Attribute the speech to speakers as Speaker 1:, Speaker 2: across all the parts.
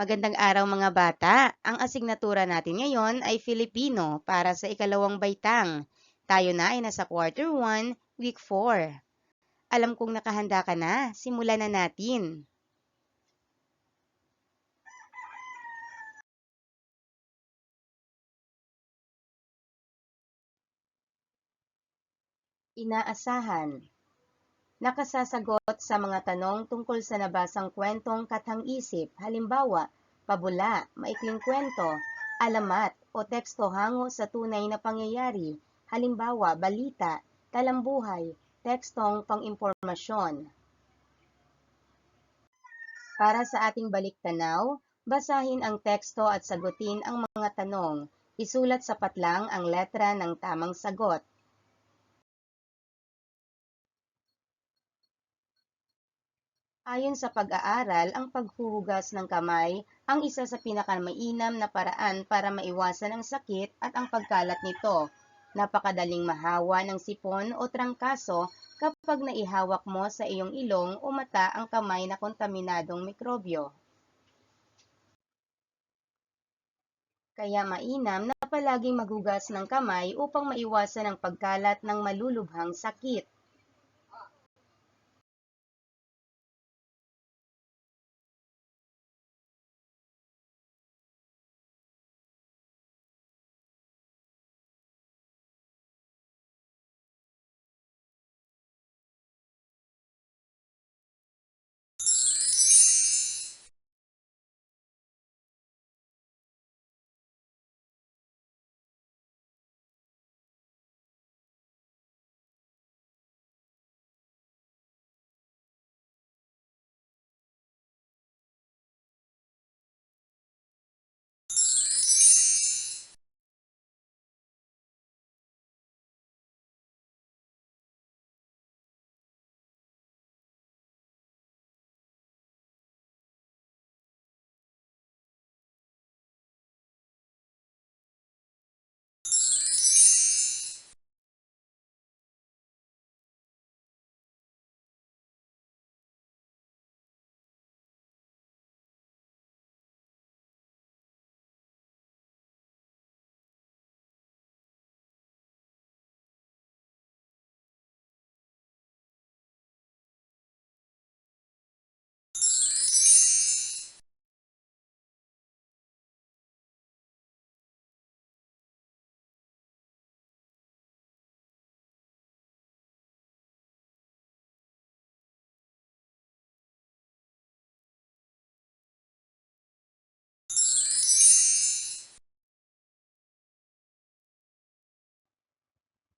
Speaker 1: Magandang araw mga bata. Ang asignatura natin ngayon ay Filipino para sa ikalawang baitang. Tayo na ay nasa quarter 1, week 4. Alam kong nakahanda ka na. Simulan na natin. Inaasahan. Nakasasagot sa mga tanong tungkol sa nabasang kwentong kathang-isip, halimbawa, pabula, maikling kwento, alamat, o teksto hango sa tunay na pangyayari, halimbawa, balita, talambuhay, tekstong pang-impormasyon. Para sa ating baliktanaw, basahin ang teksto at sagutin ang mga tanong. Isulat sa patlang ang letra ng tamang sagot. Ayon sa pag-aaral, ang paghuhugas ng kamay ang isa sa pinakamainam na paraan para maiwasan ang sakit at ang pagkalat nito. Napakadaling mahawa ng sipon o trangkaso kapag naihawak mo sa iyong ilong o mata ang kamay na kontaminadong mikrobyo. Kaya mainam na palaging maghugas ng kamay upang maiwasan ang pagkalat ng malulubhang sakit.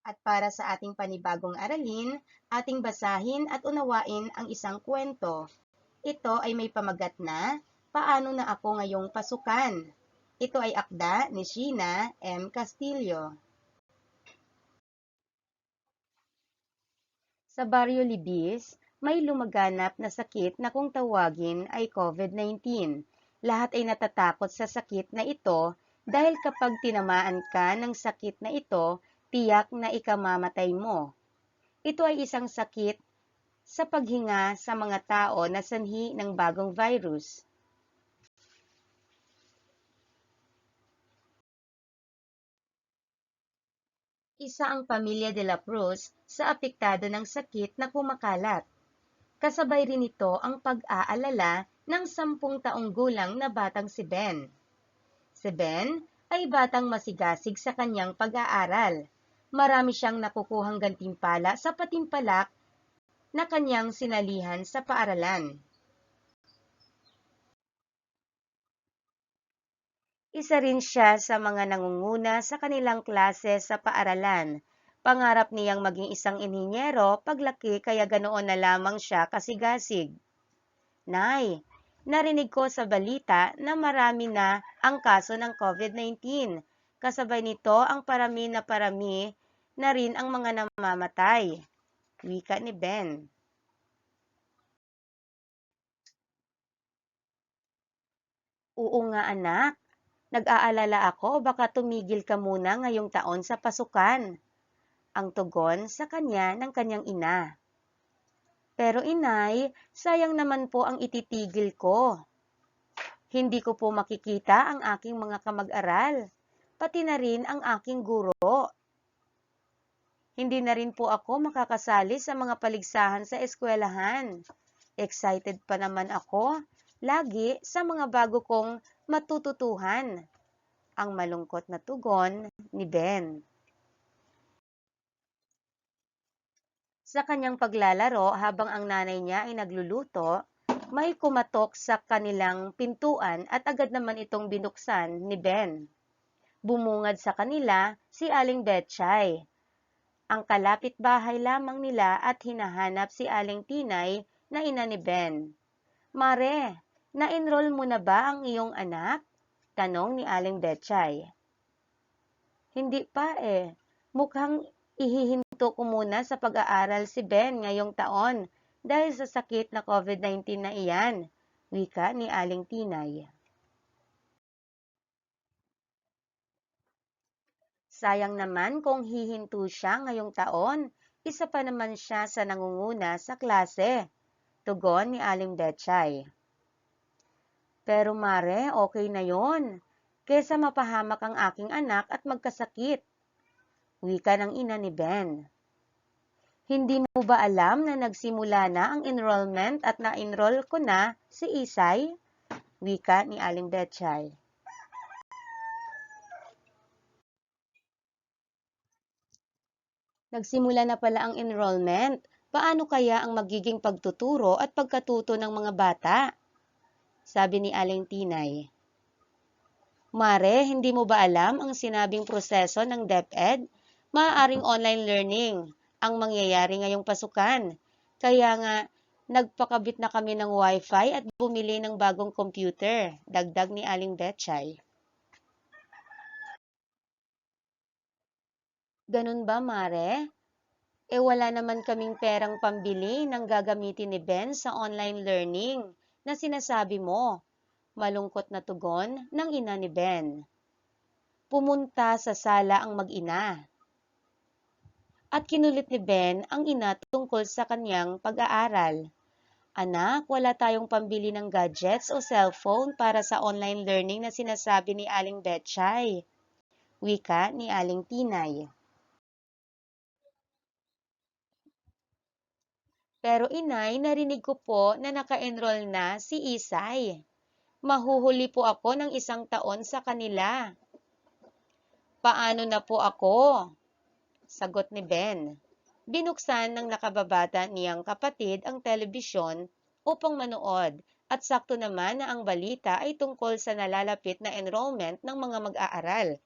Speaker 1: At para sa ating panibagong aralin, ating basahin at unawain ang isang kwento. Ito ay may pamagat na, Paano na ako ngayong pasukan? Ito ay akda ni Sheena M. Castillo. Sa Barrio Libis, may lumaganap na sakit na kung tawagin ay COVID-19. Lahat ay natatakot sa sakit na ito dahil kapag tinamaan ka ng sakit na ito, tiyak na ikamamatay mo. Ito ay isang sakit sa paghinga sa mga tao na sanhi ng bagong virus. Isa ang pamilya de la Cruz sa apektado ng sakit na kumakalat. Kasabay rin ito ang pag-aalala ng sampung taong gulang na batang si Ben. Si Ben ay batang masigasig sa kanyang pag-aaral. Marami siyang nakukuhang gantimpala sa patimpalak na kanyang sinalihan sa paaralan. Isa rin siya sa mga nangunguna sa kanilang klase sa paaralan. Pangarap niyang maging isang inhinyero paglaki kaya ganoon na lamang siya kasigasig. Nay, narinig ko sa balita na marami na ang kaso ng COVID-19. Kasabay nito ang parami na parami na rin ang mga namamatay. Wika ni Ben. Oo nga anak, nag-aalala ako baka tumigil ka muna ngayong taon sa pasukan. Ang tugon sa kanya ng kanyang ina. Pero inay, sayang naman po ang ititigil ko. Hindi ko po makikita ang aking mga kamag-aral, pati na rin ang aking guro. Hindi na rin po ako makakasali sa mga paligsahan sa eskwelahan. Excited pa naman ako, lagi sa mga bago kong matututuhan. Ang malungkot na tugon ni Ben. Sa kanyang paglalaro habang ang nanay niya ay nagluluto, may kumatok sa kanilang pintuan at agad naman itong binuksan ni Ben. Bumungad sa kanila si Aling Betchay. Ang kalapit bahay lamang nila at hinahanap si Aling Tinay na ina ni Ben. Mare, na-enroll mo na ba ang iyong anak? Tanong ni Aling Betchay. Hindi pa eh. Mukhang ihihinto ko muna sa pag-aaral si Ben ngayong taon dahil sa sakit na COVID-19 na iyan, wika ni Aling Tinay. Sayang naman kung hihinto siya ngayong taon, isa pa naman siya sa nangunguna sa klase. Tugon ni Aling Betchay. Pero mare, okay na yon. Kesa mapahamak ang aking anak at magkasakit. Wika ng ina ni Ben. Hindi mo ba alam na nagsimula na ang enrollment at na-enroll ko na si Isay? Wika ni Aling Betchay. Nagsimula na pala ang enrollment. Paano kaya ang magiging pagtuturo at pagkatuto ng mga bata? Sabi ni Aling Tinay. Mare, hindi mo ba alam ang sinabing proseso ng DepEd? Maaaring online learning ang mangyayari ngayong pasukan. Kaya nga, nagpakabit na kami ng wifi at bumili ng bagong computer, dagdag ni Aling Betchay. Ganun ba, Mare? E wala naman kaming perang pambili ng gagamitin ni Ben sa online learning na sinasabi mo. Malungkot na tugon ng ina ni Ben. Pumunta sa sala ang mag-ina. At kinulit ni Ben ang ina tungkol sa kanyang pag-aaral. Anak, wala tayong pambili ng gadgets o cellphone para sa online learning na sinasabi ni Aling Betchay. Wika ni Aling Tinay. Pero inay, narinig ko po na naka-enroll na si Isay. Mahuhuli po ako ng isang taon sa kanila. Paano na po ako? Sagot ni Ben. Binuksan ng nakababata niyang kapatid ang telebisyon upang manood at sakto naman na ang balita ay tungkol sa nalalapit na enrollment ng mga mag-aaral.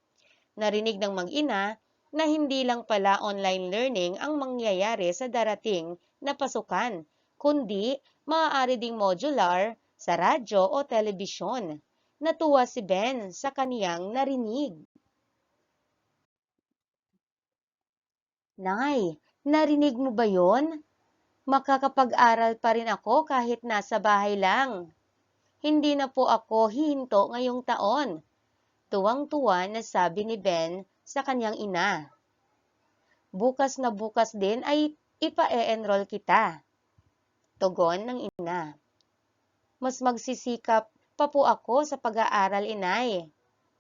Speaker 1: Narinig ng mag-ina na hindi lang pala online learning ang mangyayari sa darating na pasukan, kundi maaari ding modular sa radyo o telebisyon. Natuwa si Ben sa kaniyang narinig. Nay, narinig mo ba yon? Makakapag-aral pa rin ako kahit nasa bahay lang. Hindi na po ako hihinto ngayong taon. Tuwang-tuwa na sabi ni Ben sa kanyang ina. Bukas na bukas din ay ipa-e-enroll kita. Tugon ng ina. Mas magsisikap pa po ako sa pag-aaral, inay.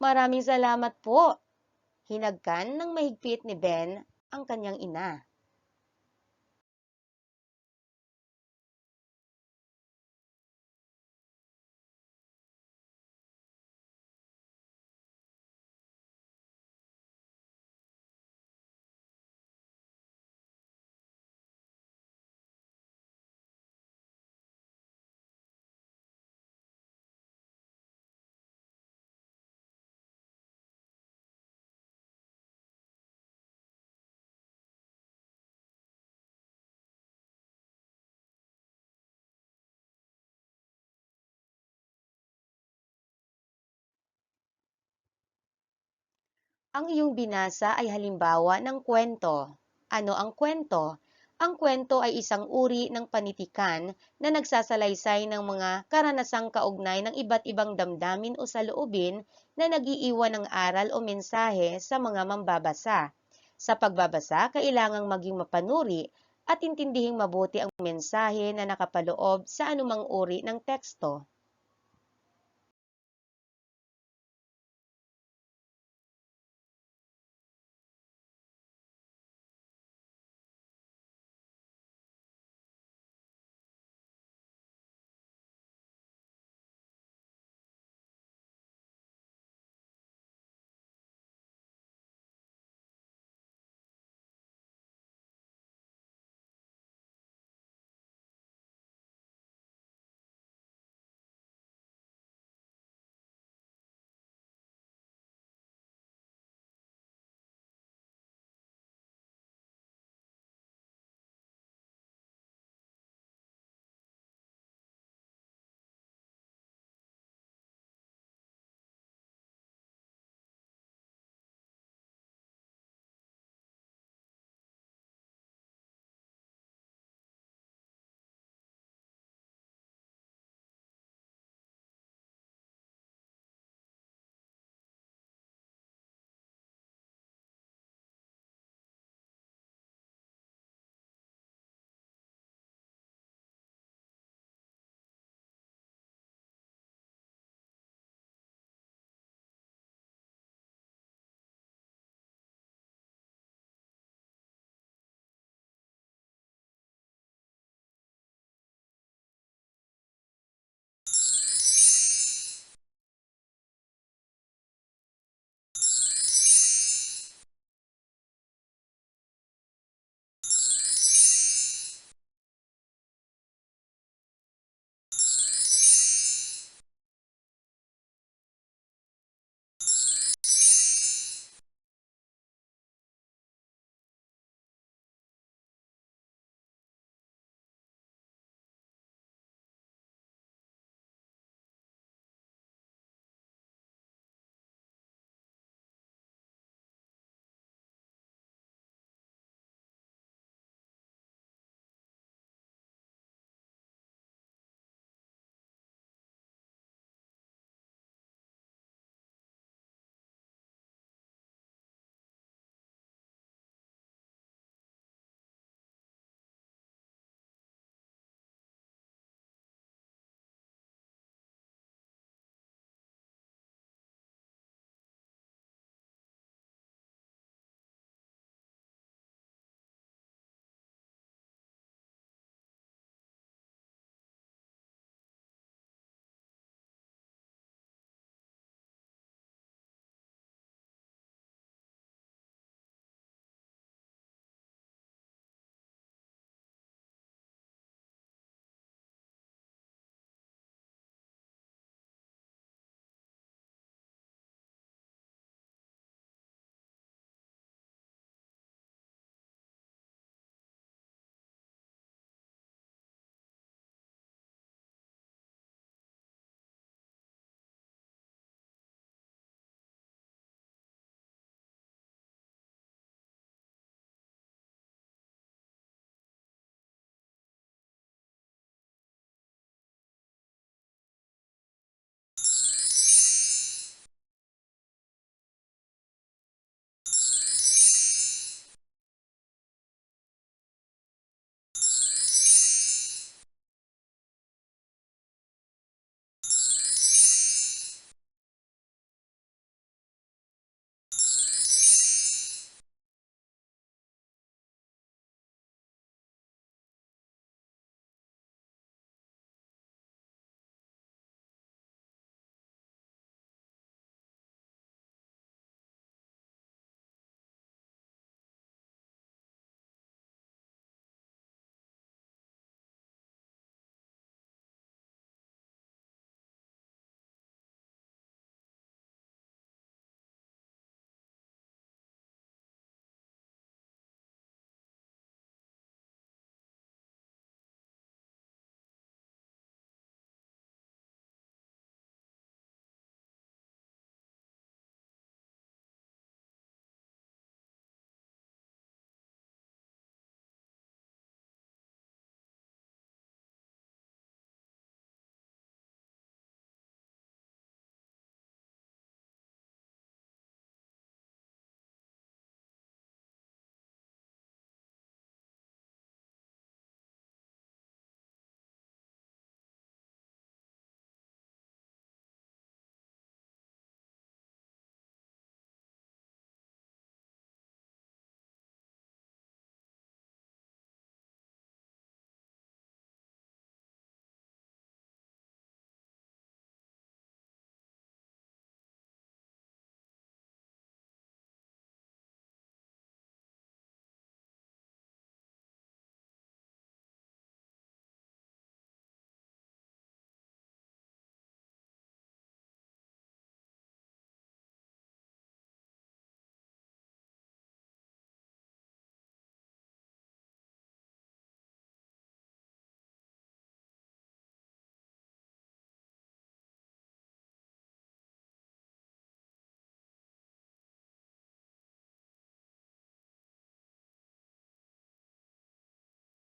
Speaker 1: Maraming salamat po. Hinagkan ng mahigpit ni Ben ang kanyang ina. Ang iyong binasa ay halimbawa ng kwento. Ano ang kwento? Ang kwento ay isang uri ng panitikan na nagsasalaysay ng mga karanasang kaugnay ng iba't ibang damdamin o saloobin na nagiiwan ng aral o mensahe sa mga mambabasa. Sa pagbabasa, kailangang maging mapanuri at intindihing mabuti ang mensahe na nakapaloob sa anumang uri ng teksto.